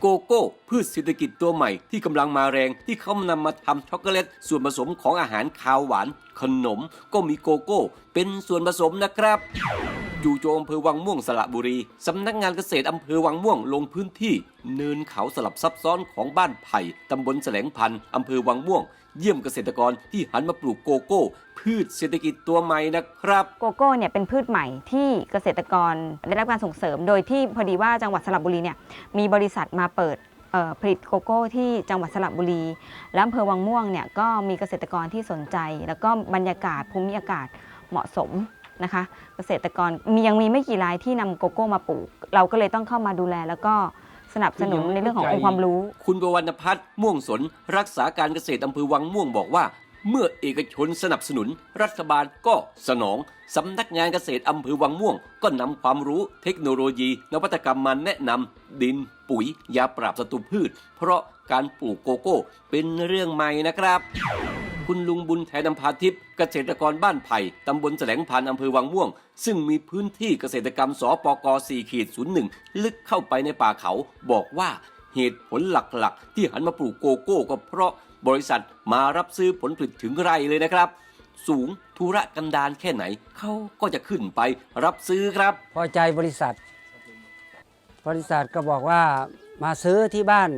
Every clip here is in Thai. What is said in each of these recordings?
โกโก้ พืชเศรษฐกิจตัวใหม่ที่กำลังมาแรงที่เขานำมาทำช็อกโกแลตส่วนผสมของอาหารคาวหวาน ขนมก็มีโกโก้ เป็นส่วนผสมนะครับ อยู่โจอำเภอวังม่วงสระบุรี สำนักงานเกษตรอำเภอวังม่วงลงพื้นที่ เนินเขาสลับซับซ้อนของบ้านไผ่ตำบลแสลงพันธ์อำเภอวังม่วง เยี่ยมเกษตรกรที่หันมาปลูกโกโก้ พืชเศรษฐกิจตัวใหม่นะครับ โกโก้เนี่ยเป็นพืชใหม่ที่เกษตรกรได้รับการส่งเสริม โดยที่พอดีว่าจังหวัดสระบุรีเนี่ยมีบริษัทมาเปิดผลิตโกโก้ที่จังหวัดสระบุรี และอำเภอวังม่วงเนี่ยก็มีเกษตรกรที่สนใจ แล้วก็บรรยากาศภูมิอากาศเหมาะสม นะคะ เกษตรกรมียังมีไม่กี่รายที่นำโกโก้มาปลูก เราก็เลยต้องเข้ามาดูแล แล้วก็สนับสนุนในเรื่องขององค์ความรู้ คุณประวรรณพัฒน์ม่วงสน รักษาการเกษตรอำเภอวังม่วงบอกว่า เมื่อเอกชนสนับสนุน รัฐบาลก็สนองสำนักงานเกษตรอำเภอวังม่วง ก็นำความรู้เทคโนโลยี นวัตกรรมมาแนะนำดิน ปุ๋ย ยาปราบศัตรูพืช เพราะการปลูกโกโก้เป็นเรื่องใหม่นะครับ คุณลุงบุญแทนนำพาทิพย์เกษตรกรบ้านไผ่ตำบลแสลงพันอำเภอวังม่วง ซึ่งมีพื้นที่เกษตรกรรมสปก4ขีด01 ลึกเข้าไปในป่าเขาบอกว่าเหตุผลหลักๆ ที่หันมาปลูกโกโก้ก็เพราะบริษัทมารับซื้อผลผลิตถึงไรเลยนะครับ สูงธุระกันดารแค่ไหนเขาก็จะขึ้นไปรับซื้อครับ พอใจบริษัท บริษัทก็บอกว่ามาซื้อที่บ้าน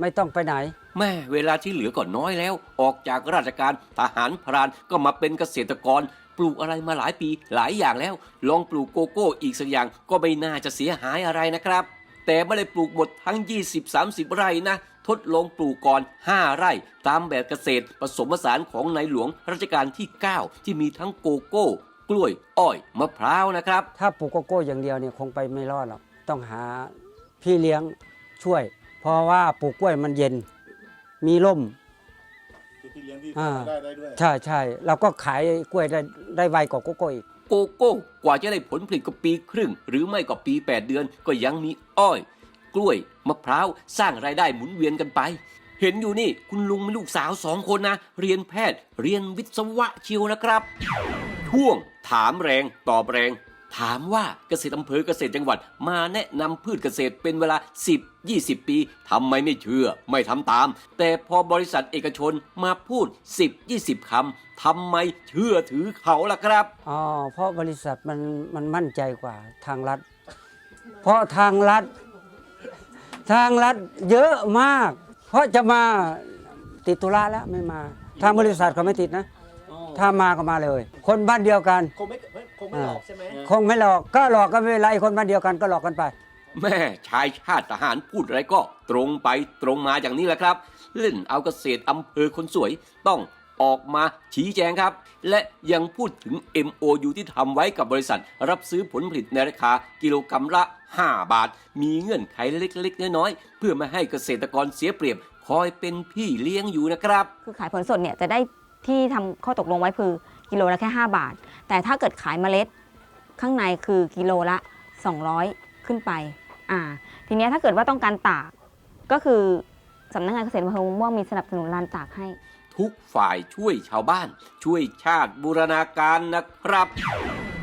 ไม่ต้องไปไหน แม่เวลาที่เหลือก็น้อยแล้ว ออกจากราชการทหารพรานก็มาเป็นเกษตรกร ปลูกอะไรมาหลายปีหลายอย่างแล้ว ลองปลูกโกโก้อีกสักอย่างก็ไม่น่าจะเสียหายอะไรนะครับ แต่ไม่ได้ปลูกหมดทั้ง 20-30 ไร่นะทดลองปลูกก่อน 5 ไร่ ตามแบบเกษตรผสมผสานของในหลวงรัชกาลที่ 9 ที่มีทั้งโกโก้ กล้วย อ้อย มะพร้าวนะครับ ถ้าปลูกโกโก้อย่างเดียวเนี่ยคงไปไม่รอดหรอก ต้องหาพี่เลี้ยงช่วย เพราะว่าปลูกกล้วยมันเย็น มีร่มคือพี่เลี้ยงที่อ่าได้ได้ด้วย ใช่ใช่เราก็ขายกล้วยได้ได้ไวกว่าโกโก้อีก โกโก้กว่าจะได้ผลผลิตก็ปีครึ่ง หรือไม่ก็ปี 8 เดือนก็ยังมีอ้อย กล้วยมะพร้าวสร้างรายได้หมุนเวียนกันไป เห็นอยู่นี่คุณลุงมีลูกสาวสองคนนะ เรียนแพทย์ เรียนวิศวะเชียวนะครับ ช่วงถามแรงตอบแรง ถามว่าเกษตรอำเภอเกษตรจังหวัด มาแนะนำพืชเกษตรเป็นเวลา 10 20 ปีทำไมไม่เชื่อ ไม่ทำตาม แต่พอบริษัทเอกชนมาพูด 10 20คำทำไมเชื่อถือเขาล่ะครับอ๋อเพราะบริษัทมันมันมั่นใจกว่าทางรัฐ เพราะทางรัฐ ทางรัฐเยอะมาก เพราะจะมาติดตุลาแล้วไม่มา ทางบริษัทเขาไม่ติดนะ ถ้ามาก็มาเลย คนบ้านเดียวกัน คงไม่ คงไม่หลอกใช่ไหมคงไม่หลอกก็หลอกก็ไม่เป็นไรคนบ้านเดียวกันก็หลอกกันไป แม่ชายชาติทหารพูดอะไรก็ตรงไปตรงมาอย่างนี้แหละครับ เล่นเอาเกษตรอำเภอคนสวยต้องออกมาชี้แจงครับ และยังพูดถึง MOU ที่ทำไว้กับบริษัท รับซื้อผลผลิตในราคากิโลกรรัมละ 5 บาท มีเงื่อนไขเล็กๆ น้อยๆ เพื่อไม่ให้เกษตรกรเสียเปรียบ คอยเป็นพี่เลี้ยงอยู่นะครับ คือขายผลสดเนี่ยจะได้ที่ทำข้อตกลงไว้คือ กิโลละแค่ 5 บาท แต่ถ้าเกิดขายเมล็ดข้างในคือกิโลละ 200 ขึ้นไปอ่าทีนี้ถ้าเกิดว่าต้องการตากก็คือสำนักงานเกษตรอำเภอม่วงมีสนับสนุนลานตากให้ ทุกฝ่ายช่วยชาวบ้าน ช่วยชาติบูรณาการนะครับ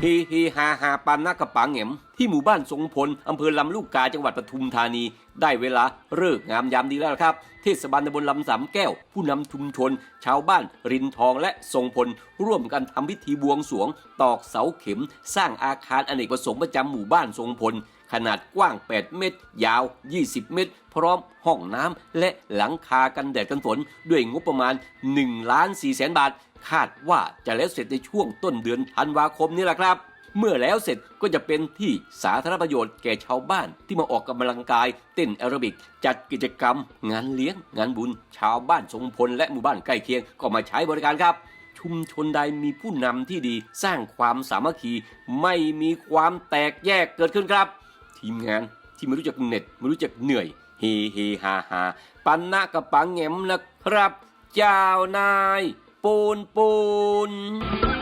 ฮฮฮาฮาปันนักกระปังเหมที่หมู่บ้านทรงพลอำเภอลำลูกกาจังหวัดปทุมธานี ได้เวลาเลิกงามยามดีแล้วครับ เทศบาลตำบลลำสามแก้ว ผู้นำชุมชน ชาวบ้าน รินทองและทรงพล ร่วมกันทำพิธีบวงสวง ตอกเสาเข็ม สร้างอาคารอเนกประสงค์ประจำหมู่บ้านทรงพล ขนาดกว้าง 8 เมตร ยาว 20 เมตร พร้อมห้องน้ำและหลังคากันแดดกันฝนด้วยงบประมาณ1ล้าน4แสนบาทคาดว่าจะแล้วเสร็จในช่วงต้นเดือนธันวาคมนี้แหละครับ เมื่อแล้วเสร็จก็จะเป็นที่สาธารณประโยชน์แก่ชาวบ้านที่มาออกกำลังกายเต้นแอโรบิก จัดกิจกรรม งานเลี้ยง งานบุญ ชาวบ้านทรงพลและหมู่บ้านใกล้เคียงก็มาใช้บริการครับชุมชนใดมีผู้นำที่ดีสร้างความสามัคคีไม่มีความแตกแยกเกิดขึ้นครับ ทีมงานที่ไม่รู้จักเหน็ดไม่รู้จักเหนื่อย เฮเฮฮาฮาปันนะกับปังแงมนะครับ เจ้านาย ปูนปูน